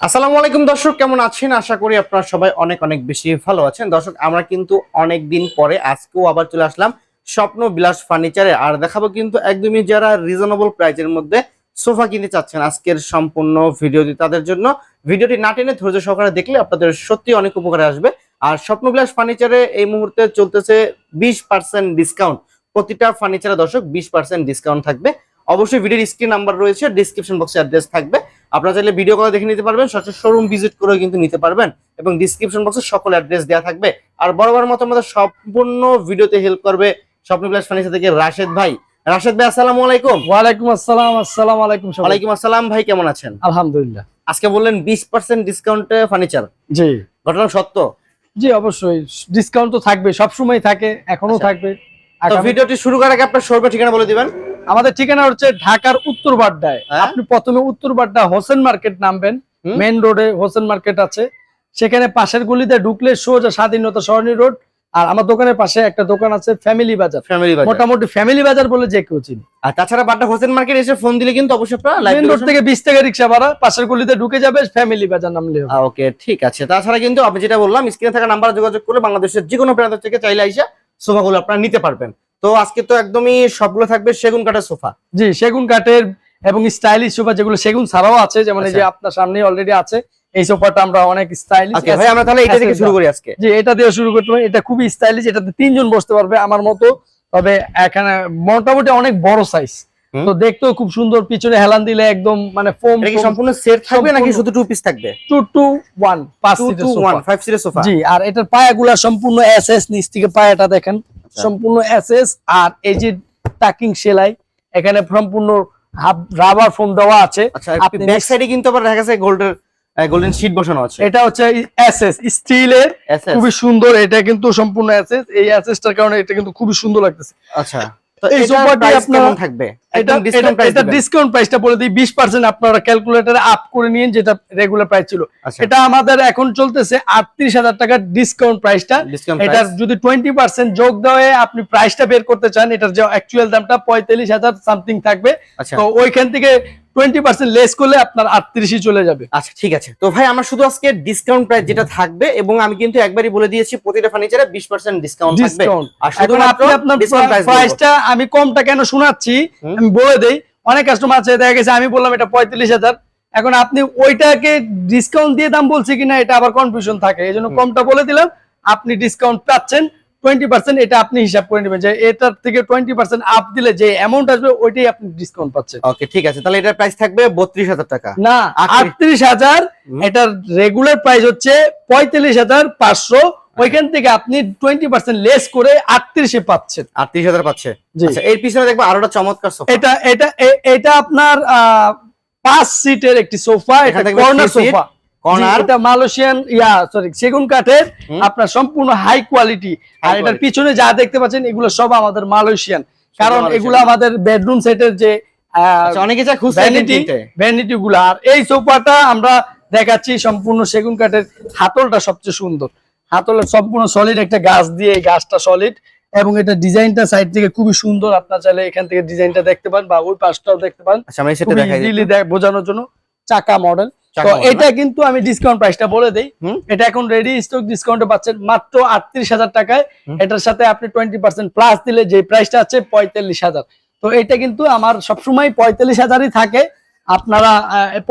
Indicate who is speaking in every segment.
Speaker 1: আসসালামু আলাইকুম দর্শক, কেমন আছেন? আশা করি আপনারা সবাই অনেক অনেক বেশি ভালো আছেন। দর্শক, আমরা কিন্তু অনেক দিন পরে আজকেও আবার চলে আসলাম স্বপ্ন বিলাস ফার্নিচারে। আর দেখাবো কিন্তু একদমই যারা রিজনেবল প্রাইজের মধ্যে সোফা কিনতে চাচ্ছেন আজকের সম্পূর্ণ ভিডিওটি তাদের জন্য। ভিডিওটি না টেনে ধৈর্য সহকারে দেখলে আপনাদের সত্যি অনেক উপকারে আসবে। আর স্বপ্ন বিলাস ফার্নিচারে এই মুহূর্তে চলতেছে বিশ পার্সেন্ট ডিসকাউন্ট প্রতিটা ফার্নিচারে দর্শক বিশ পার্সেন্ট ডিসকাউন্ট থাকবে। অবশ্যই ভিডিওর স্ক্রিন নাম্বার রয়েছে ডিসক্রিপশন বক্সে অ্যাড্রেস থাকবে। আপনারা চাইলে ভিডিও কলে দেখে নিতে পারবেন সরাসরি শোরুম ভিজিট করেও কিন্তু নিতে পারবেন এবং ডিসক্রিপশন বক্সে সকল অ্যাড্রেস দেওয়া থাকবে। আর বরাবর মতো আমাদের সম্পূর্ণ ভিডিওতে হেল্প করবে স্বপ্ন প্লাস ফার্নিচার থেকে রাশেদ ভাই। রাশেদ ভাই আসসালামু আলাইকুম।
Speaker 2: ওয়ালাইকুম আসসালাম আসসালামু আলাইকুম
Speaker 1: ওয়ালাইকুম আসসালাম ভাই কেমন আছেন?
Speaker 2: আলহামদুলিল্লাহ।
Speaker 1: আজকে বললেন বিশ পার্সেন্ট ডিসকাউন্টে ফার্নিচার।
Speaker 2: জি।
Speaker 1: ঘটনা সত্য?
Speaker 2: জি অবশ্যই। ডিসকাউন্ট তো থাকবে সব সময় থাকে এখনও
Speaker 1: আচ্ছা।
Speaker 2: থাকবে।
Speaker 1: ভিডিওটি শুরু করার আগে আপনার শোরুমের ঠিকানা বলে দিবেন।
Speaker 2: আমাদের ঠিকানা হচ্ছে ঢাকার উত্তর বাড্ডায়।
Speaker 1: হ্যাঁ?
Speaker 2: আপনি প্রথমে উত্তর বাড্ডা হোসেন মার্কেট নামবেন। মেইন রোডে হোসেন মার্কেট আছে। সেখানে পাশের গলিতে ঢুকলে সোজা স্বাধীনতা সরণি রোড। আর আমার দোকানের পাশে একটা দোকান আছে ফ্যামিলি বাজার।
Speaker 1: ফ্যামিলি বাজার।
Speaker 2: মোটামুটি ফ্যামিলি বাজার বলে যে কেউ চিনি।
Speaker 1: আর তাছাড়া বাড্ডা হোসেন মার্কেট এসে ফোন দিলে কিন্তু অবশ্যই লাইভ
Speaker 2: রোড থেকে বিশ টাকা রিক্সা ভাড়া পাশের গলিতে ঢুকে যাবে ফ্যামিলি বাজার নামলে।
Speaker 1: ওকে ঠিক আছে। তাছাড়া কিন্তু আমি যেটা বললাম স্ক্রিনে থাকা নাম্বার যোগাযোগ করে বাংলাদেশের যে কোনো প্রান্ত থেকে চাইলে আইসা সোফাগুলো আপনারা নিতে পারবেন। তো আজকে তো একদমই সবগুলো থাকবে সেগুন কাঠের সোফা।
Speaker 2: জি সেগুন কাঠের এবং স্টাইলিশ সোফা যেগুলো সেগুন ছাড়াও আছে যেমন এই যে
Speaker 1: আচ্ছা।
Speaker 2: আপনার সামনে অলরেডি আছে এই সোফাটা আমরা অনেক স্টাইলিশ
Speaker 1: ওকে ভাই আমরা তাহলে এটা থেকে শুরু করি আজকে।
Speaker 2: জি এটা দিয়ে শুরু করতে এটা খুবই স্টাইলিশ এটাতে তিনজন বসতে পারবে আমার মতো তবে এখানে মোটামুটি অনেক বড় সাইজ তো দেখতেও খুব সুন্দর পিছনে হেলান দিলে একদম মানে ফোম
Speaker 1: এটা কি সম্পূর্ণ সেট থাকবে নাকি শুধু টু পিস থাকবে?
Speaker 2: টু টু ওয়ান পাঁচ
Speaker 1: টু
Speaker 2: সিটের সোফা। জি আর এটার পায়াগুলা সম্পূর্ণ এস এস নিচ থেকে পায়াটা দেখেন।
Speaker 1: আচ্ছা।
Speaker 2: সম্পূর্ণ এসএস এস আর এই যে টাকিং সেলাই এখানে সম্পূর্ণ রাবার ফোম দেওয়া আছে।
Speaker 1: আচ্ছা
Speaker 2: আপনি
Speaker 1: ব্যাক সাইডে কিন্তু আবার দেখা যাচ্ছে গোল্ডের গোল্ডেন শীট বসানো আছে।
Speaker 2: এটা হচ্ছে এসএস এস স্টিলের খুবই সুন্দর এটা কিন্তু সম্পূর্ণ এসএস। এস এই এসএসটার টার কারণে এটা কিন্তু খুবই সুন্দর লাগতেছে।
Speaker 1: আচ্ছা।
Speaker 2: এই
Speaker 1: এই
Speaker 2: সোফাটি
Speaker 1: সোফাটি থাকবে?
Speaker 2: এটা
Speaker 1: ডিসকাউন্ট প্রাইস
Speaker 2: এটা ডিসকাউন্ট প্রাইসটা বলে দিই বিশ পার্সেন্ট আপনারা ক্যালকুলেটারে আপ করে নিন যেটা রেগুলার প্রাইস ছিল।
Speaker 1: আচ্ছা।
Speaker 2: এটা আমাদের এখন চলতেছে আটত্রিশ হাজার টাকার ডিসকাউন্ট প্রাইসটা এটার যদি টোয়েন্টি পার্সেন্ট যোগ দেওয়া আপনি প্রাইসটা বের করতে চান এটার যে অ্যাকচুয়াল দামটা পঁয়তাল্লিশ হাজার সামথিং থাকবে।
Speaker 1: আচ্ছা।
Speaker 2: তো ওইখান থেকে টোয়েন্টি পার্সেন্ট লেস করলে আপনার আটত্রিশই চলে যাবে।
Speaker 1: আচ্ছা ঠিক আছে। তো ভাই আমরা শুধু আজকে ডিসকাউন্ট প্রাইস যেটা থাকবে এবং আমি কিন্তু একবারই বলে দিয়েছি প্রতিটা ফার্নিচারে বিশ পার্সেন্ট ডিসকাউন্ট
Speaker 2: ডিসকাউন্ট
Speaker 1: আর শুধুমাত্র
Speaker 2: আপনার প্রাইসটা আমি কমটা কেন শোনাচ্ছি আমি বলে দেই অনেক কাস্টমার আছে দেখা গেছে আমি বললাম এটা পঁয়তাল্লিশ হাজার। এখন আপনি ওইটাকে ডিসকাউন্ট দিয়ে দাম বলছি কিনা এটা আবার কনফিউশন থাকে। এই জন্য কমটা বলে দিলাম আপনি ডিসকাউন্ট পাচ্ছেন টোয়েন্টি পার্সেন্ট এটা আপনি হিসাব করে নেবেন যে এটার থেকে টোয়েন্টি পার্সেন্ট আপ দিলে যে অ্যামাউন্ট আসবে ওইটাই আপনি ডিসকাউন্ট পাচ্ছেন।
Speaker 1: ওকে ঠিক আছে। তাহলে এটার প্রাইস থাকবে বত্রিশ হাজার টাকা।
Speaker 2: না
Speaker 1: আটত্রিশ-
Speaker 2: হাজার। এটার রেগুলার প্রাইস হচ্ছে পঁয়তাল্লিশ হাজার পাঁচশো। ওইখান থেকে আপনি টোয়েন্টি পার্সেন্ট লেস করে আটত্রিশে পাচ্ছেন।
Speaker 1: আটত্রিশ হাজার পাচ্ছে। আচ্ছা এর পিছনে দেখব আরোটা চমৎকার
Speaker 2: এটা এটা এটা আপনার পাঁচ সিটের একটি সোফা এটা কর্নার সোফা
Speaker 1: কর্নার
Speaker 2: এটা মালয়েশিয়ান ইয়া সরি সেগুন কাঠের আপনার সম্পূর্ণ হাই কোয়ালিটি আর এটার পিছনে যা দেখতে পাচ্ছেন এগুলো সব আমাদের মালয়েশিয়ান কারণ এগুলো আমাদের বেডরুম সেটের যে
Speaker 1: আচ্ছা অনেকে যা
Speaker 2: ভ্যানিটি ভ্যানিটি গুলো। আর এই সোফাটা আমরা দেখাচ্ছি সম্পূর্ণ সেগুন কাঠের। হাতলটা সবচেয়ে সুন্দর। হাতলের সম্পূর্ণ সলিড একটা গাছ দিয়ে এই গাছটা সলিড এবং এটা ডিজাইনটা সাইড থেকে খুবই সুন্দর। আপনার চাইলে এখান থেকে ডিজাইনটা দেখতে পান বা ওই পাশটাও দেখতে পান।
Speaker 1: আচ্ছা
Speaker 2: বোঝানোর জন্য। চাকা মডেল তো এটা কিন্তু আমি ডিসকাউন্ট প্রাইসটা বলে দেই। এটা এখন রেডি স্টক ডিসকাউন্টে পাচ্ছেন মাত্র আটত্রিশ হাজার টাকায়। এটার সাথে আপনি টোয়েন্টি পার্সেন্ট প্লাস দিলে যে প্রাইসটা আছে পঁয়তাল্লিশ হাজার। তো এটা কিন্তু আমার সবসময় পঁয়তাল্লিশ হাজারই থাকে। আপনারা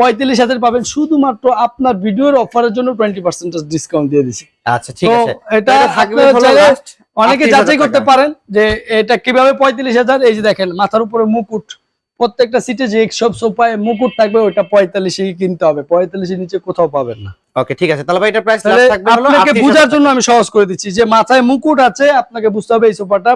Speaker 2: পঁয়তাল্লিশ হাজার পাবেন শুধুমাত্র আপনার ভিডিওর অফারের জন্য টোয়েন্টি পার্সেন্ট ডিসকাউন্ট দিয়ে দিছি।
Speaker 1: আচ্ছা ঠিক আছে।
Speaker 2: এটা
Speaker 1: থাকবে
Speaker 2: অনেকে যাচাই করতে পারেন যে এটা কীভাবে পঁয়তাল্লিশ হাজার এই যে দেখেন মাথার উপরে মুকুট। প্রত্যেকটা সিটে যে সব সোফায় মুকুট থাকবে ওইটা পঁয়তাল্লিশে কিনতে হবে। পঁয়তাল্লিশের নিচে কোথাও পাবেন না।
Speaker 1: ওকে ঠিক আছে। তাহলে ভাই এটার প্রাইস থাকবে হলো
Speaker 2: আপনাকে বোঝার জন্য আমি সহজ করে দিচ্ছি যে মাথায় মুকুট আছে আপনাকে বুঝতে হবে এই সোফাটা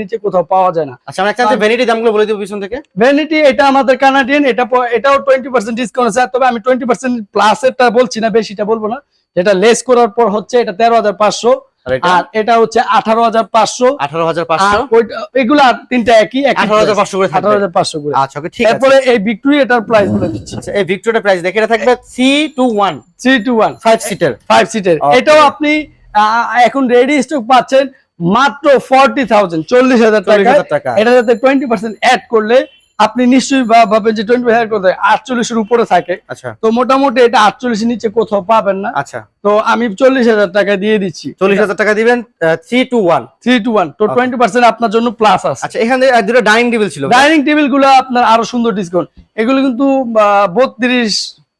Speaker 2: নিচে কোথাও পাওয়া যায় না।
Speaker 1: আচ্ছা আমরা একটা ভ্যানিটি দামগুলো বলে দিব পিছন থেকে।
Speaker 2: ভ্যানিটি এটা আমাদের কানাডিয়ান এটা এটাও টোয়েন্টি পার্সেন্ট ডিসকাউন্ট আছে। তবে আমি টোয়েন্টি পার্সেন্ট প্লাস এরটা বলছি না বেশিটা বলব না। যেটা লেস করার পর হচ্ছে এটা তেরো হাজার পাঁচশো।
Speaker 1: আর এটা?
Speaker 2: হচ্ছে আঠারো হাজার পাঁচশো।
Speaker 1: আঠারো হাজার পাঁচশো?
Speaker 2: ওইটা- এগুলা তিনটা একই
Speaker 1: আঠারো হাজার পাঁচশো করে
Speaker 2: আঠারো হাজার পাঁচশো করে।
Speaker 1: আচ্ছা ঠিক
Speaker 2: তারপরে এই ভিক্টোরি এটার প্রাইস বলে দিচ্ছি।
Speaker 1: আচ্ছা এই ভিক্টোরিয়া প্রাইস দেখে এটা থাকবে three two one
Speaker 2: three two one
Speaker 1: five seater
Speaker 2: five সিটের. এটাও আপনি এখন রেডি স্টক পাচ্ছেন মাত্র ফর্টি থাউজেন্ড চল্লিশ হাজার টাকা
Speaker 1: হাজার টাকা।
Speaker 2: এটা যাতে টোয়েন্টি পার্সেন্ট অ্যাড করলে আপনি নিশ্চয়ই ভাবেন যে টোয়েন্টি হাজার কোথায় আটচল্লিশের উপরে থাকে।
Speaker 1: আচ্ছা।
Speaker 2: তো মোটামুটি এটা আটচল্লিশের নিচে কোথাও পাবেন না।
Speaker 1: আচ্ছা।
Speaker 2: তো আমি চল্লিশ হাজার টাকা দিয়ে দিচ্ছি।
Speaker 1: চল্লিশ হাজার টাকা দিবেন three two one
Speaker 2: three two one তো টোয়েন্টি পার্সেন্ট আপনার জন্য প্লাস আছে।
Speaker 1: আচ্ছা এখানে দুটো ডাইনিং টেবিল ছিল।
Speaker 2: ডাইনিং টেবিলগুলো আপনার আরও সুন্দর ডিসকাউন্ট এগুলো কিন্তু বত্রিশ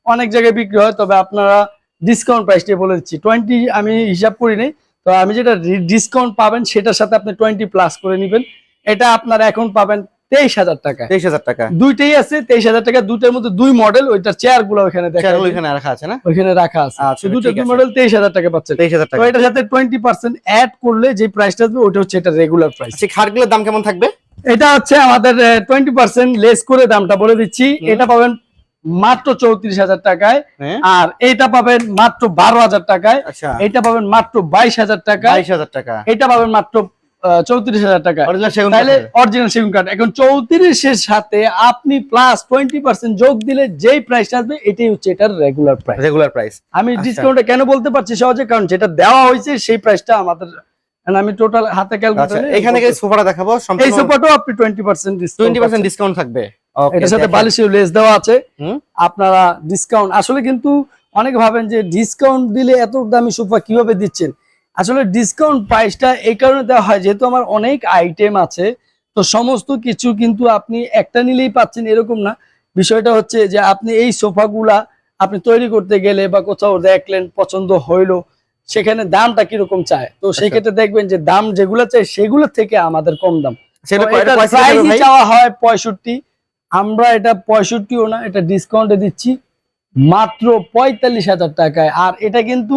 Speaker 2: অনেক জায়গায় বিক্রি হয় তবে আপনারা ডিসকাউন্ট প্রাইসটা বলে দিচ্ছি। টোয়েন্টি আমি হিসাব করি নাই তো আমি যেটা ডিসকাউন্ট পাবেন সেটার সাথে আপনি টোয়েন্টি প্লাস করে নেবেন। এটা আপনার এখন পাবেন তেইশ হাজার টাকা।
Speaker 1: তেইশ হাজার টাকা।
Speaker 2: দুইটাই আছে তেইশ হাজার টাকা। দুইটার মধ্যে দুই মডেল ওইটার চেয়ারগুলো ওখানে দেখা
Speaker 1: রাখা আছে না?
Speaker 2: ওইখানে রাখা আছে। দুটো দুই মডেল তেইশ হাজার টাকা পাচ্ছেন
Speaker 1: তেইশ হাজার টাকা।
Speaker 2: এটার সাথে টোয়েন্টি পার্সেন্ট অ্যাড করলে যে প্রাইসটা আসবে ওটা হচ্ছে এটা রেগুলার প্রাইস
Speaker 1: খাটগুলোর দাম কেমন থাকবে?
Speaker 2: এটা হচ্ছে আমাদের টোয়েন্টি পার্সেন্ট লেস করে দামটা বলে দিচ্ছি। এটা পাবেন মাত্র চৌত্রিশ হাজার টাকায়।
Speaker 1: হ্যাঁ।
Speaker 2: আর এটা পাবেন মাত্র বারো হাজার টাকায়।
Speaker 1: আচ্ছা।
Speaker 2: এটা পাবেন মাত্র বাইশ হাজার টাকায়।
Speaker 1: বাইশ হাজার টাকা।
Speaker 2: এটা পাবেন মাত্র চৌত্রিশ হাজার টাকায়
Speaker 1: অরিজিনাল সেগুন
Speaker 2: তাহলে অরিজিনাল সেগুন কাঠ। এখন চৌত্রিশের সাথে আপনি প্লাস টোয়েন্টি পার্সেন্ট যোগ দিলে যেই প্রাইস আসবে এটাই হচ্ছে এটার রেগুলার প্রাইস
Speaker 1: রেগুলার প্রাইস
Speaker 2: আমি
Speaker 1: আচ্ছা।
Speaker 2: কেন বলতে পারছি সহজে? কারণ যেটা দেওয়া হয়েছে সেই প্রাইসটা আমাদের আমি টোটাল হাতে
Speaker 1: আচ্ছা
Speaker 2: ক্যালকুলেটর
Speaker 1: এখানে সোফাটা দেখাবো
Speaker 2: এই সোফাটাও আপনি twenty percent
Speaker 1: twenty percent discount থাকবে। Okay,
Speaker 2: সাথে বালিশের লেস দেওয়া আছে। আপনারা ডিসকাউন্ট আসলে কিন্তু অনেকে ভাবেন যে ডিসকাউন্ট দিলে এত দামি সোফা কীভাবে দিচ্ছেন? আসলে ডিসকাউন্ট প্রাইসটা এই কারণে দেওয়া হয় যেহেতু আমার অনেক আইটেম আছে তো সমস্ত কিছু কিন্তু আপনি একটা নিলেই পাচ্ছেন এরকম না। বিষয়টা হচ্ছে যে আপনি এই সোফাগুলা আপনি তৈরি করতে গেলে বা কোথাও দেখলেন পছন্দ হইল সেখানে দামটা কীরকম চায়? তো সেই
Speaker 1: আচ্ছা।
Speaker 2: ক্ষেত্রে দেখবেন যে দাম যেগুলো চাই সেগুলো থেকে আমাদের কম দাম।
Speaker 1: ভাই?
Speaker 2: চাওয়া হয় পঁয়ষট্টি। আমরা এটা পঁয়ষট্টিও না এটা ডিসকাউন্টে দিচ্ছি মাত্র পঁয়তাল্লিশ হাজার টাকায়। আর এটা কিন্তু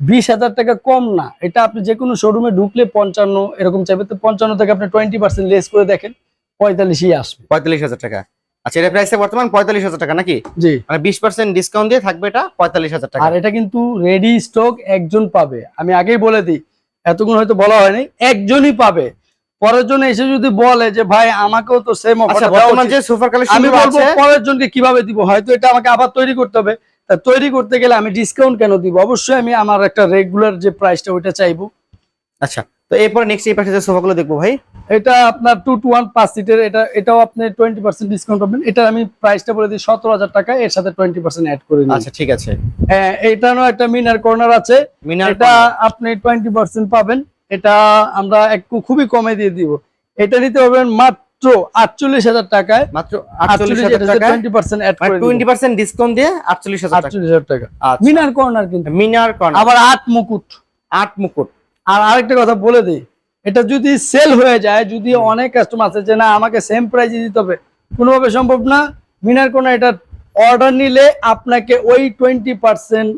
Speaker 2: বিশ হাজার টাকা কম না। এটা আপনি যে কোনো শোরুমে ঢুকলে পঞ্চান্ন এরকম চাইবে তো পঞ্চান্ন থেকে আপনি টোয়েন্টি পার্সেন্ট লেস করে দেখেন পঁয়তাল্লিশই আসবে।
Speaker 1: পঁয়তাল্লিশ হাজার টাকা। আচ্ছা এটা প্রাইসে বর্তমান পঁয়তাল্লিশ হাজার টাকা নাকি?
Speaker 2: জি।
Speaker 1: মানে বিশ পার্সেন্ট ডিসকাউন্ট দিয়ে থাকবে এটা পঁয়তাল্লিশ হাজার টাকা।
Speaker 2: আর এটা কিন্তু রেডি স্টক একজন পাবে। আমি আগেই বলে দিই এতক্ষণ হয়তো বলা হয়নি একজনই পাবে। পরের জন্য এসে যদি বলে যে ভাই আমাকেও তো সেম
Speaker 1: আচ্ছা
Speaker 2: অফার আমি বলব পরের জনকে কীভাবে দিব? হয়তো এটা আমাকে আবার তৈরি করতে হবে। তৈরি করতে গেলে আমি ডিসকাউন্ট কেন দিব? অবশ্যই আমি আমার একটা রেগুলার যে প্রাইসটা ওইটা চাইব।
Speaker 1: আচ্ছা তো এরপরে নেক্সট এই পাশে যে সোফাগুলো দেখব ভাই।
Speaker 2: এটা আপনার টু টু ওয়ান পাঁচ সিটের এটা এটাও আপনি টোয়েন্টি পার্সেন্ট ডিসকাউন্ট পাবেন। এটা আমি প্রাইসটা বলে দিই সতেরো হাজার টাকা এর সাথে টোয়েন্টি পার্সেন্ট অ্যাড করে
Speaker 1: আচ্ছা ঠিক আছে।
Speaker 2: এটারও একটা মিনার কর্নার আছে।
Speaker 1: মিনার
Speaker 2: এটা আপনি টোয়েন্টি পার্সেন্ট পাবেন। এটা আমরা একটু খুবই কমে দিয়ে দিব। এটা নিতে পারবেন মাত্র আটচল্লিশ হাজার টাকায়
Speaker 1: মাত্র আটচল্লিশ হাজার
Speaker 2: টোয়েন্টি পার্সেন্ট অ্যাড
Speaker 1: মানে ডিসকাউন্ট দিয়ে আটচল্লিশ হাজার টাকা। আচ্ছা।
Speaker 2: মিনার কর্নার কিন্তু।
Speaker 1: মিনার কর্নার।
Speaker 2: আবার আট মুকুট।
Speaker 1: আট মুকুট।
Speaker 2: আর আরেকটা কথা বলে দিই এটা যদি সেল হয়ে যায় যদি অনেক কাস্টমার আছে যে না আমাকে সেম প্রাইসে দিতে হবে। কোনোভাবে সম্ভব না। মিনার কোনা এটা অর্ডার নিলে আপনাকে ওই টোয়েন্টি পার্সেন্ট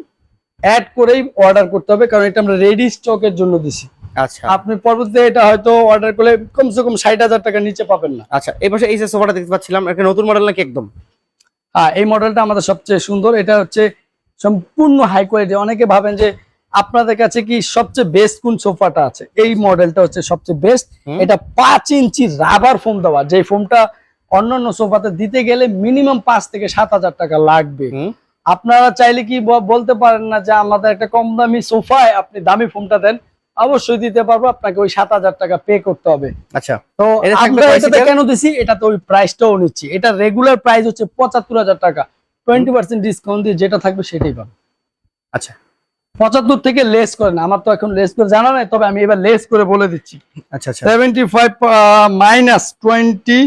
Speaker 2: অ্যাড করেই অর্ডার করতে হবে কারণ এটা আমরা রেডি স্টকের জন্য দিছি।
Speaker 1: আচ্ছা।
Speaker 2: আপনি পরবর্তীতে এটা হয়তো অর্ডার করলে কমসে কম ষাট হাজার টাকা নিচে পাবেন না।
Speaker 1: আচ্ছা এই পাশে এই যে সোফাটা দেখতে পাচ্ছিলাম একটা নতুন মডেল নাকি একদম?
Speaker 2: হ্যাঁ এই মডেলটা আমাদের সবচেয়ে সুন্দর। এটা হচ্ছে সম্পূর্ণ হাই কোয়ালিটি অনেকে ভাবেন যে আপনাদের কাছে কি সবচেয়ে বেস্ট কোন সোফাটা আছে? এই মডেলটা হচ্ছে সবচেয়ে বেস্ট এটা পাঁচ ইঞ্চি রাবার ফোম দেওয়া। যে ফোমটা অন্যান্য সোফাতে দিতে গেলে মিনিমাম পাঁচ থেকে সাত হাজার টাকা লাগবে। আপনারা চাইলে কি বলতে পারেন না যে আমাদের একটা কম দামি সোফায় আপনি দামি ফোমটা দেন? অবশ্যই দিতে পারব আপনাকে ওই সাত হাজার টাকা পে করতে হবে।
Speaker 1: আচ্ছা।
Speaker 2: তো আমরা এটাতে কেন দিছি? এটা তো ওই প্রাইসটাও নিচ্ছি। এটা রেগুলার প্রাইস হচ্ছে পঁচাত্তর হাজার টাকা। টোয়েন্টি পার্সেন্ট ডিসকাউন্ট দিয়ে যেটা থাকবে সেটাই পাবে
Speaker 1: আচ্ছা।
Speaker 2: পঁচাত্তর থেকে লেস করেন। আমার তো এখন লেস করে জানা নাই তবে আমি এবার লেস করে বলে দিচ্ছি।
Speaker 1: আচ্ছা আচ্ছা।
Speaker 2: Seventy five minus twenty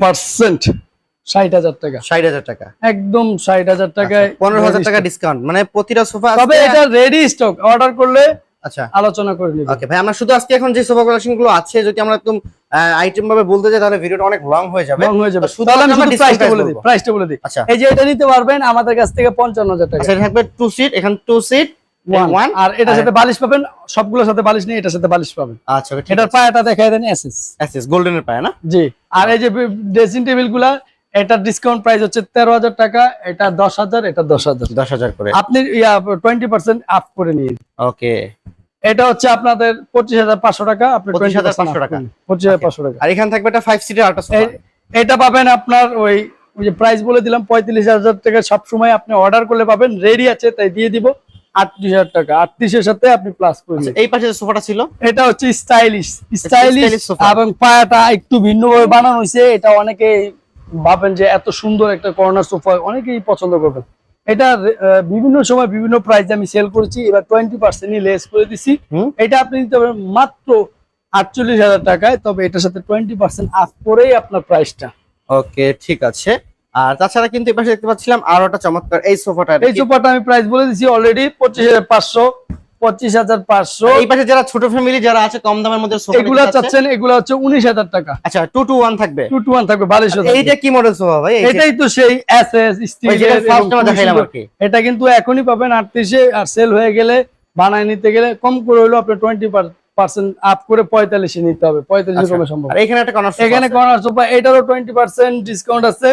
Speaker 2: percent ষাট হাজার টাকা।
Speaker 1: ষাট হাজার টাকা।
Speaker 2: একদম ষাট হাজার টাকায়
Speaker 1: আচ্ছা, পনেরো হাজার টাকা ডিসকাউন্ট মানে প্রতিটা সোফা
Speaker 2: তবে এটা রেডি স্টক অর্ডার করলে
Speaker 1: আচ্ছা।
Speaker 2: আলোচনা করে নিবে।
Speaker 1: ওকে ভাই আমরা শুধু আজকে এখন যে সোফা কালেকশনগুলো আছে যদি আমরা একদম আইটেম ভাবে বলতে যাই তাহলে ভিডিওটা অনেক লং হয়ে যাবে।
Speaker 2: Long হয়ে যাবে।
Speaker 1: শুধু
Speaker 2: আমি শুধু প্রাইসটা বলে দিই প্রাইসটা বলে দিই।
Speaker 1: আচ্ছা।
Speaker 2: এই যে এটা নিতে পারবেন আমাদের কাছ থেকে পঞ্চান্ন হাজার টাকা।
Speaker 1: আচ্ছা থাকবে টু সিট এখানে টু সিট
Speaker 2: আর এটার সাথে বালিশ পাবেন সবগুলোর সাথে বালিশ নেই এটার সাথে বালিশ পাবেন।
Speaker 1: আচ্ছা
Speaker 2: এটার পায়াটা দেখাই দেন এসএস
Speaker 1: এসএস গোল্ডেনের পায় না?
Speaker 2: জি। আর এই যে ড্রেসিং টেবিলগুলা এটার ডিসকাউন্ট প্রাইস হচ্ছে তেরো হাজার টাকা এটা দশ হাজার এটা দশ হাজার।
Speaker 1: দশ হাজার করে।
Speaker 2: আপনি টোয়েন্টি পার্সেন্ট আপ করে নিয়ে
Speaker 1: ওকে।
Speaker 2: এটা হচ্ছে আপনাদের পঁচিশ হাজার পাঁচশো টাকা আপনি
Speaker 1: 25,500 টাকা।
Speaker 2: পঁচিশ হাজার পাঁচশো টাকা।
Speaker 1: আর এখানে থাকবে একটা ফাইভ সিটের সোফা
Speaker 2: এটা পাবেন আপনার ওই ওই যে প্রাইস বলে দিলাম পঁয়ত্রিশ হাজার টাকা সবসময় আপনি অর্ডার করলে পাবেন রেডি আছে তাই দিয়ে দিব আটত্রিশ হাজার টাকা। আটত্রিশের সাথে আপনি প্লাস করে
Speaker 1: আচ্ছা, এই পাশে যে সোফাটা ছিল?
Speaker 2: এটা হচ্ছে স্টাইলিশ স্টাইলিশ। এবং পায়াটা একটু ভিন্নভাবে বানানো হয়েছে এটা অনেকে ভাবেন যে এত সুন্দর একটা কর্নার সোফা অনেকেই পছন্দ করবেন। এটা বিভিন্ন সময় বিভিন্ন প্রাইস আমি সেল করেছি এবার টোয়েন্টি পার্সেন্টই লেস করে দিছি। এটা আপনি নিতে পারবেন মাত্র আটচল্লিশ হাজার টাকায় তবে এটার সাথে টোয়েন্টি পার্সেন্ট আপ করেই আপনার প্রাইসটা
Speaker 1: ওকে ঠিক আছে। আর তাছাড়া কিন্তু এই পাশে দেখতে পাচ্ছিলাম আরও একটা চমৎকার এই সোফাটা
Speaker 2: এই সোফাটা আমি প্রাইস বলে দিছি অলরেডি পঁচিশ হাজার পাঁচশো। পঁচিশ হাজার পাঁচশো।
Speaker 1: এই পাশে যারা ছোট ফ্যামিলি যারা আছে কম দামের মধ্যে
Speaker 2: এগুলা চাচ্ছেন এগুলা হচ্ছে উনিশ হাজার টাকা।
Speaker 1: আচ্ছা টু টু ওয়ান থাকবে?
Speaker 2: টু টু ওয়ান থাকবে বালিশ
Speaker 1: এইটা কি মডেল সোফা ভাই?
Speaker 2: এটাই তো সেই এস এস। এটা কিন্তু এখনই পাবেন আটত্রিশে আর সেল হয়ে গেলে বানায় নিতে গেলে কম করে হলো আপনার টোয়েন্টি পার্সেন্ট আপ করে পঁয়তাল্লিশে নিতে হবে। পঁয়তাল্লিশ
Speaker 1: আচ্ছা,
Speaker 2: কমে সম্ভব।
Speaker 1: এখানে একটা কর্নার
Speaker 2: এখানে কর্নার সোফা এটারও টোয়েন্টি পার্সেন্ট ডিসকাউন্ট আছে।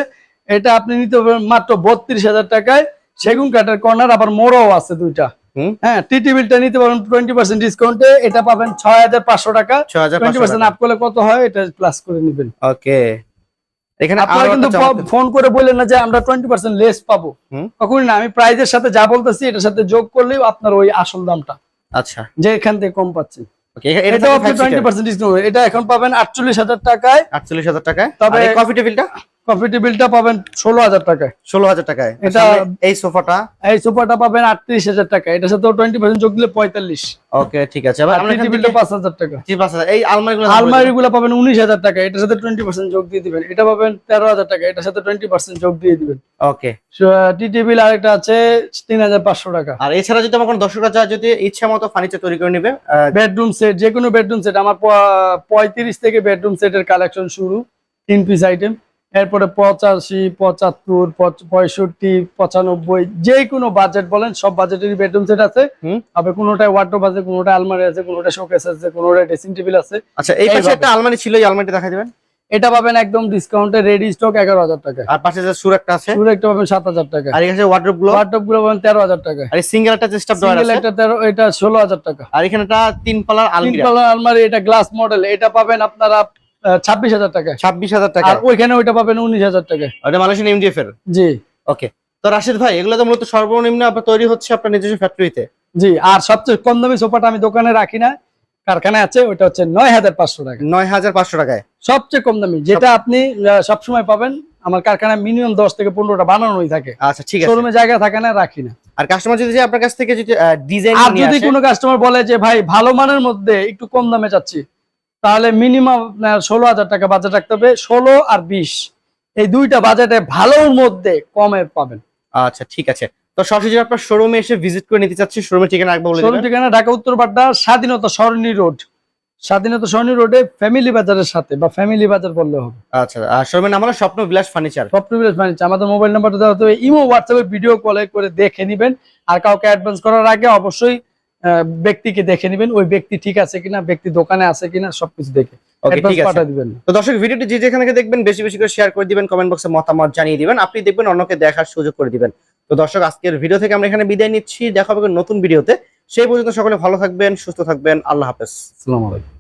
Speaker 2: এটা আপনি নিতে পারবেন মাত্র বত্রিশ হাজার টাকায়। সেগুন কাঠের কর্নার আবার মোড়ও আছে দুইটা। হ্যাঁ টি টেবিলটা নিতে টোয়েন্টি পার্সেন্ট ডিসকাউন্টে এটা পাবেন ছয় হাজার পাঁচশো টাকা। টোয়েন্টি পার্সেন্ট আপ করলে কত হয়? এটা প্লাস করে নেবেন।
Speaker 1: ওকে। এখানে
Speaker 2: আপনারা কিন্তু ফোন করে বললেন না যে আমরা টোয়েন্টি পার্সেন্ট লেস পাবো। না আমি প্রাইজের সাথে যা বলতেছি এটার সাথে যোগ করলেও আপনার ওই আসল দামটা।
Speaker 1: আচ্ছা।
Speaker 2: যে এখান থেকে কম পাচ্ছেন।
Speaker 1: এটা
Speaker 2: এখন পাবেন আটচল্লিশ হাজার টাকায়।
Speaker 1: আটচল্লিশ হাজার টাকায়।
Speaker 2: তবে
Speaker 1: কফি টেবিলটা
Speaker 2: কফি টেবিলটা পাবেন ষোলো হাজার টাকায়।
Speaker 1: ষোলো হাজার টাকায়।
Speaker 2: এটা-
Speaker 1: এই সোফাটা?
Speaker 2: এই সোফাটা পাবেন আটত্রিশ হাজার টাকা এটার সাথে টোয়েন্টি পার্সেন্ট যোগ দিলে পঁয়তাল্লিশ।
Speaker 1: ওকে ঠিক আছে।
Speaker 2: টেবিলটা পাঁচ হাজার টাকা।
Speaker 1: এই আলমারিগুলো
Speaker 2: আলমারি গুলো পাবেন উনিশ হাজার টাকা এটার সাথে টোয়েন্টি পার্সেন্ট যোগ দিয়ে দিবেন। এটা পাবেন তেরো হাজার টাকা এটার সাথে টোয়েন্টি পার্সেন্ট যোগ দিয়ে দিবেন।
Speaker 1: ওকে।
Speaker 2: টি টেবিল আরেকটা আছে তিন হাজার পাঁচশো টাকা।
Speaker 1: আর এছাড়া যদি আমার কোনো দর্শকরা চায় যদি ইচ্ছা মতো ফার্নিচার তৈরি করে নিবে
Speaker 2: বেডরুম সেট যে কোনো বেডরুম সেট। আমার পঁয়ত্রিশ থেকে বেডরুম সেটের কালেকশন শুরু। তিন পিস আইটেম এরপরে পঁচাশি পঁচাত্তর পঁয়ষট্টি পঁচানব্বই যে কোনো বাজেট বলেন সব বাজেটেরই বেডরুম সেট আছে। আবার কোনোটায় ওয়ার্ড্রোব আছে কোনোটা আলমারি আছে কোনোটা শোকেস আছে কোনোটা ড্রেসিং টেবিল আছে।
Speaker 1: আচ্ছা এই পাশে একটা আলমারি ছিল এই আলমারিটা দেখা দিবেন?
Speaker 2: এটা পাবেন একদম ডিসকাউন্টে রেডি স্টক এগারো হাজার টাকা।
Speaker 1: আর পাশে যে সুর একটা আছে?
Speaker 2: শুরু একটা পাবেন সাত হাজার টাকা।
Speaker 1: আর এখানে
Speaker 2: ওয়ার্ড্রোবগুলো ওয়ার্ড্রোবগুলো পাবেন তেরো হাজার টাকা।
Speaker 1: আর সিঙ্গেল একটা চেস্টাপ দেওয়া আছে?
Speaker 2: একটা তেরো এটা ষোলো হাজার টাকা।
Speaker 1: আর এখানে একটা তিন পালার আলমারি।
Speaker 2: তিন পালার আলমারি এটা গ্লাস মডেল এটা পাবেন আপনারা ছাব্বিশ হাজার টাকা।
Speaker 1: ছাব্বিশ হাজার টাকা।
Speaker 2: ওইখানে ওইটা পাবেন উনিশ হাজার টাকা।
Speaker 1: ওটা মালয়েশিয়ান এমডিএফ এর?
Speaker 2: জি।
Speaker 1: ওকে। তো রাশিদ ভাই এগুলো তো মূলত সর্বনিম্ন আপনার তৈরি হচ্ছে আপনার নিজস্ব ফ্যাক্টরিতে
Speaker 2: জি আর সবচেয়ে কম দামি সোফাটা আমি দোকানে রাখি না। কারখানায় আছে ওটা হচ্ছে নয় হাজার পাঁচশো টাকা।
Speaker 1: নয় হাজার পাঁচশো টাকায়?
Speaker 2: সবচেয়ে কম দামি যেটা আপনি সবসময় পাবেন আমার কারখানায় মিনিমাম দশ থেকে পনেরোটা বানানোই থাকে।
Speaker 1: আচ্ছা ঠিক আছে।
Speaker 2: শোরুমে জায়গা থাকে না রাখি না।
Speaker 1: আর কাস্টমার যদি আপনার কাছ থেকে যদি ডিজাইন
Speaker 2: যদি কোনো কাস্টমার বলে যে ভাই ভালো মানের মধ্যে একটু কম দামে চাচ্ছি। তাহলে মিনিমাম ষোলো হাজার টাকা বাজেট রাখতে হবে। ষোলো আর বিশ। এই দুইটা বাজেটে ভালোর মধ্যে কমে পাবেন।
Speaker 1: আচ্ছা ঠিক আছে। তো সরাসরি আপনার শোরুমে এসে ভিজিট করে নিতে চাচ্ছি শোরুমের ঠিকানা একবার বলে
Speaker 2: শোরুম ঠিকানা ঢাকা উত্তর বাড্ডা স্বাধীনতা সরণি রোড। স্বাধীনতা সরণি রোডে ফ্যামিলি বাজারের সাথে বা ফ্যামিলি বাজার বললে হবে।
Speaker 1: আচ্ছা আর শোরুমের নাম হলো Swapna Bilas furniture
Speaker 2: software furniture আমাদের মোবাইল নাম্বারটা দেওয়া হবে। ইমো হোয়াটসঅ্যাপে ভিডিও কলে করে দেখে নেবেন। আর কাউকে অ্যাডভান্স করার আগে অবশ্যই ব্যক্তিকে দেখে নেবেন ওই ব্যক্তি ঠিক আছে কিনা ব্যক্তি দোকানে আছে কিনা সবকিছু দেখে
Speaker 1: তো দর্শক ভিডিওটি যে যেখানে দেখবেন বেশি বেশি করে শেয়ার করে দিবেন কমেন্ট বক্সে মতামত জানিয়ে দিবেন আপনি দেখবেন অন্যকে দেখার সুযোগ করে দিবেন। তো দর্শক আজকের ভিডিও থেকে আমরা এখানে বিদায় নিচ্ছি দেখা হবে নতুন ভিডিওতে সেই পর্যন্ত সকলে ভালো থাকবেন সুস্থ থাকবেন আল্লাহ হাফেজ।
Speaker 2: আলাইকুম।